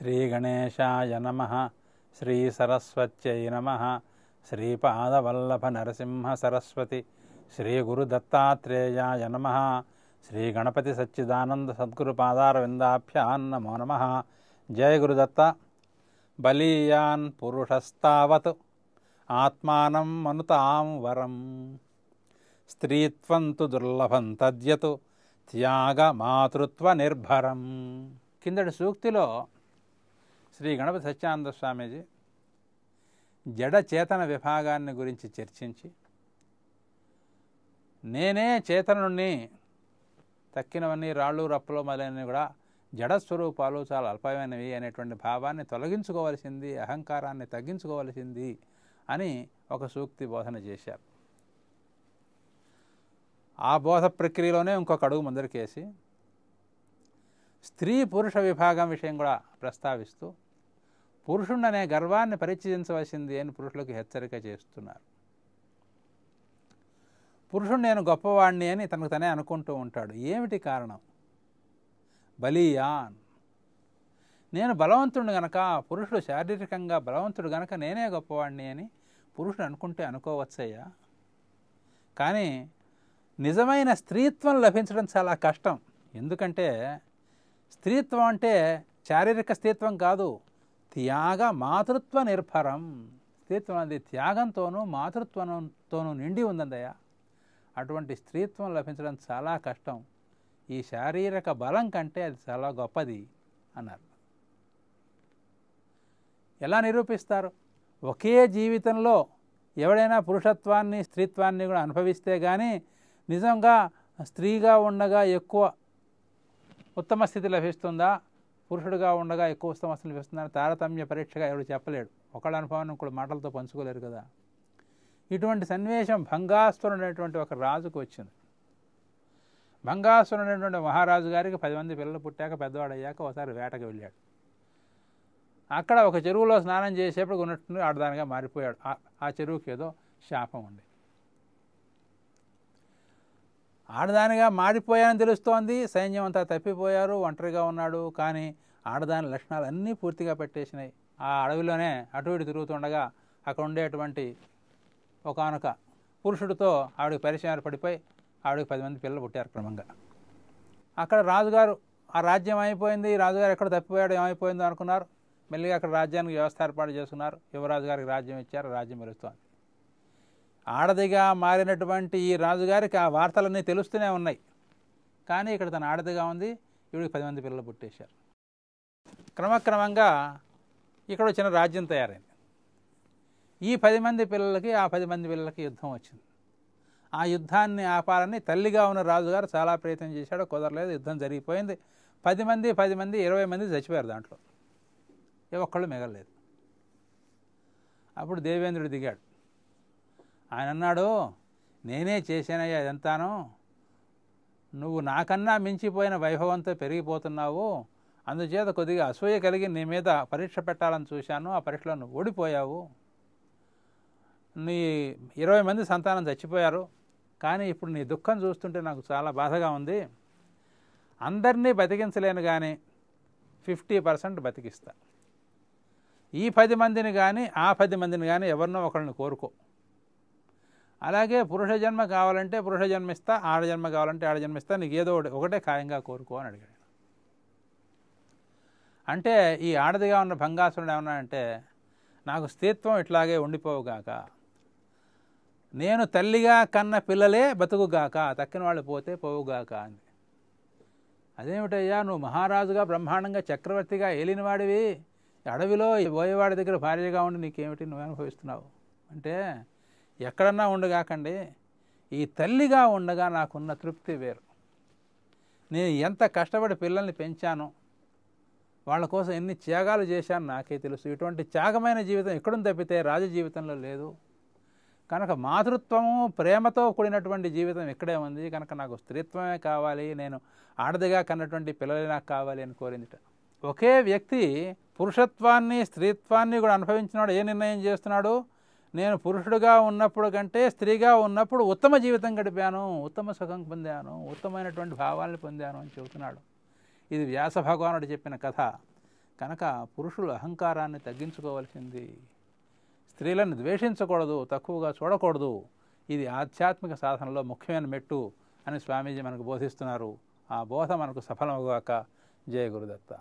శ్రీగణేశాయ నమ. శ్రీ సరస్వత్యై నమ. శ్రీపాదవల్లభ నరసింహ సరస్వతి శ్రీ గురుదత్తాత్రేయాయ నమ. శ్రీ గణపతి సచ్చిదానంద సద్గురు పాదారవిందాభ్యాన్ నమో నమ. జయ గురుదత్త. బలీయాన్ పురుషస్తావత్ ఆత్మానం మనుతాం వరం. స్త్రీత్వం తు దుర్లభం తద్యతు. త్యాగ మాతృత్వ నిర్భరం కిందటి సూక్తిలో శ్రీ గణపతి సత్యానంద స్వామీజీ జడ చేతన విభాగాన్ని గురించి చర్చించి నేనే చేతనుణ్ణి తక్కినవన్నీ రాళ్ళు రప్పలు మొదలైనవి కూడా జడ స్వరూపాలు చాలా అల్పమైనవి అనేటువంటి భావాన్ని తొలగించుకోవలసింది అహంకారాన్ని తగ్గించుకోవలసింది అని ఒక సూక్తి బోధన చేశారు. ఆ బోధ ప్రక్రియలోనే ఇంకొక అడుగు ముందరికేసి స్త్రీ పురుష విభాగం విషయం కూడా ప్రస్తావిస్తూ పురుషుడనే గర్వాన్ని పరిచయించవలసింది అని పురుషులకు హెచ్చరిక చేస్తున్నారు. పురుషుడు నేను గొప్పవాణ్ణి అని తనకు తనే అనుకుంటూ ఉంటాడు. ఏమిటి కారణం? బలియాన్. నేను బలవంతుడు గనక పురుషుడు శారీరకంగా బలవంతుడు గనక నేనే గొప్పవాణ్ణి అని పురుషుడు అనుకుంటే అనుకోవచ్చయ్యా? కానీ నిజమైన స్త్రీత్వం లభించడం చాలా కష్టం. ఎందుకంటే స్త్రీత్వం అంటే శారీరక స్త్రీత్వం కాదు త్యాగ మాతృత్వ నిర్భరం. స్త్రీత్వం అది త్యాగంతోనూ మాతృత్వంతోనూ నిండి ఉందన్నయ్య అటువంటి స్త్రీత్వం లభించడం చాలా కష్టం. ఈ శారీరక బలం కంటే అది చాలా గొప్పది అన్నారు. ఎలా నిరూపిస్తారు? ఒకే జీవితంలో ఎవడైనా పురుషత్వాన్ని స్త్రీత్వాన్ని కూడా అనుభవిస్తే కానీ నిజంగా స్త్రీగా ఉండగా ఎక్కువ ఉత్తమ స్థితి లభిస్తుందా? పురుషుడుగా ఉండగా ఎక్కువ సమస్యలు స్థితి తారతమ్య పరీక్షగా ఎవరు చెప్పలేడు. ఒకళ్ళ అనుభవాన్ని ఇంకోటి మాటలతో పంచుకోలేరు కదా. ఇటువంటి సన్నివేశం భంగాసురుడు అనేటువంటి ఒక రాజుకు వచ్చింది. భంగాసురుడు అనేటువంటి మహారాజు గారికి పది మంది పిల్లలు పుట్టాక పెద్దవాడయ్యాక ఒకసారి వేటకు వెళ్ళాడు. అక్కడ ఒక చెరువులో స్నానం చేసేప్పుడు ఉన్నట్టు ఆడదానిగా మారిపోయాడు. ఆ చెరువుకి ఏదో శాపం ఉంది. ఆడదానిగా మారిపోయానని తెలుస్తోంది. సైన్యం అంతా తప్పిపోయారు ఒంటరిగా ఉన్నాడు. కానీ ఆడదాని లక్షణాలు అన్నీ పూర్తిగా పెట్టేసినాయి. ఆ అడవిలోనే అటు ఇటు తిరుగుతుండగా అక్కడ ఉండేటువంటి ఒకనొక పురుషుడితో ఆవిడకి పరిచయం పడిపోయి ఆవిడకి పది మంది పిల్లలు పుట్టారు క్రమంగా. అక్కడ రాజుగారు ఆ రాజ్యం అయిపోయింది రాజుగారు ఎక్కడ తప్పిపోయాడు? ఏమైపోయిందో అనుకున్నారు. మెల్లిగా అక్కడ రాజ్యానికి వ్యవస్థ ఏర్పాటు చేసుకున్నారు. యువరాజు గారికి రాజ్యం ఇచ్చారు. రాజ్యం మెలుస్తోంది ఆడదిగా మారినటువంటి ఈ రాజుగారికి ఆ వార్తలన్నీ తెలుస్తూనే ఉన్నాయి. కానీ ఇక్కడ తన ఆడదిగా ఉంది. ఈవిడికి పది మంది పిల్లలు పుట్టేశారు. క్రమక్రమంగా ఇక్కడ వచ్చిన రాజ్యం తయారైంది. ఈ పది మంది పిల్లలకి ఆ పది మంది పిల్లలకి యుద్ధం వచ్చింది. ఆ యుద్ధాన్ని ఆపాలని తల్లిగా ఉన్న రాజుగారు చాలా ప్రయత్నం చేశాడు. కుదరలేదు యుద్ధం జరిగిపోయింది. పది మంది పది మంది ఇరవై మంది చచ్చిపోయారు దాంట్లో. ఏ ఒక్కళ్ళు మిగలలేదు. అప్పుడు దేవేంద్రుడు దిగాడు. ఆయన అన్నాడు నేనే చేశానయ్యా ఇదంతాను. నువ్వు నాకన్నా మించిపోయిన వైభవంతో పెరిగిపోతున్నావు. అందుచేత కొద్దిగా అసూయ కలిగి నీ మీద పరీక్ష పెట్టాలని చూశాను. ఆ పరీక్షలో నువ్వు ఓడిపోయావు. నీ ఇరవై మంది సంతానం చచ్చిపోయారు. కానీ ఇప్పుడు నీ దుఃఖం చూస్తుంటే నాకు చాలా బాధగా ఉంది. అందరినీ బతికించలేను కానీ ఫిఫ్టీ పర్సెంట్ బతికిస్తా. ఈ పది మందిని కానీ ఆ పది మందిని కానీ ఎవరినో ఒకరిని కోరుకో. అలాగే పురుష జన్మ కావాలంటే పురుష జన్మ ఇస్తా ఆడ జన్మ కావాలంటే ఆడ జన్మిస్తా నీకు ఏదో ఒకటి ఒకటే ఖాయంగా కోరుకో అని అడిగాడు. అంటే ఈ ఆడదిగా ఉన్న భంగాసురుడు ఏమన్నాడంటే నాకు స్థిత్వం ఇట్లాగే ఉండిపోవుగాక నేను తల్లిగా కన్న పిల్లలే బతుకుగాక తక్కిన వాళ్ళు పోతే పోవుగాక అని అదేమిటయ్యా నువ్వు మహారాజుగా బ్రహ్మాండంగా చక్రవర్తిగా ఏలినవాడివి అడవిలో పోయేవాడి దగ్గర భార్యగా ఉండి నీకేమిటి నువ్వు అనుభవిస్తున్నావు? అంటే ఎక్కడన్నా ఉండగాకండి ఈ తల్లిగా ఉండగా నాకున్న తృప్తి వేరు. నేను ఎంత కష్టపడి పిల్లల్ని పెంచాను వాళ్ళ కోసం ఎన్ని త్యాగాలు చేశాను నాకే తెలుసు. ఇటువంటి త్యాగమైన జీవితం ఎక్కడుంది తప్పితే రాజ జీవితంలో లేదు. కనుక మాతృత్వము ప్రేమతో కూడినటువంటి జీవితం ఇక్కడే ఉంది. కనుక నాకు స్త్రీత్వమే కావాలి నేను ఆడదిగా కన్నటువంటి పిల్లలే నాకు కావాలి అని కోరిందిట. ఒకే వ్యక్తి పురుషత్వాన్ని స్త్రీత్వాన్ని కూడా అనుభవించినాడు ఏ నిర్ణయం చేస్తున్నాడు? నేను పురుషుడుగా ఉన్నప్పుడు కంటే స్త్రీగా ఉన్నప్పుడు ఉత్తమ జీవితం గడిపాను ఉత్తమ సుఖం పొందాను ఉత్తమైనటువంటి భావాలను పొందాను అని చెబుతున్నాడు. ఇది వ్యాస భగవానుడు చెప్పిన కథ. కనుక పురుషులు అహంకారాన్ని తగ్గించుకోవలసింది. స్త్రీలను ద్వేషించకూడదు తక్కువగా చూడకూడదు. ఇది ఆధ్యాత్మిక సాధనలో ముఖ్యమైన మెట్టు అని స్వామీజీ మనకు బోధిస్తున్నారు. ఆ బోధ మనకు సఫలమగాక జయ గురుదత్త.